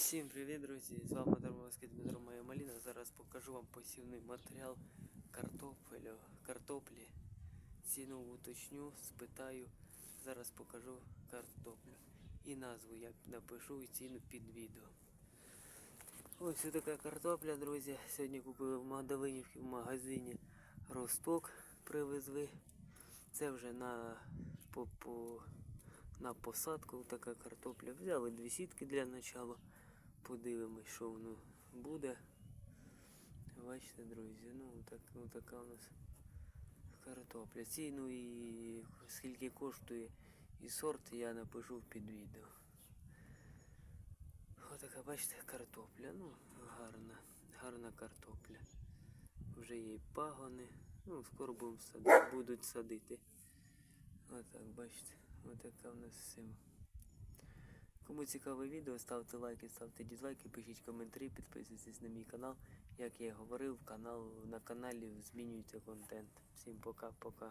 Всім привіт, друзі! З вами Дармовський Дмитро Моя Маліна. Зараз покажу вам посівний матеріал картоплю, картоплі. Ціну уточню, спитаю. Зараз покажу картоплю. І назву я напишу і ціну під відео. Ось така картопля, друзі. Сьогодні купили в Магдалинівці в магазині Росток. Привезли. Це вже на, по, по, на посадку така картопля. Взяли дві сітки для начала. Подивимось, що воно буде. Бачите, друзі, ну так, ну, така у нас картопля. Ціну і скільки коштує і сорт я напишу під відео. Отака, бачите, картопля. Ну, гарна, гарна картопля. Вже є пагони. Ну, скоро будемо садити, будуть садити. Отак, бачите, отака в нас сима. Кому цікаве відео, ставте лайки, ставте дізлайки, пишіть коментарі, підписуйтесь на мій канал. Як я і говорив, канал, на каналі змінюється контент. Всім пока-пока.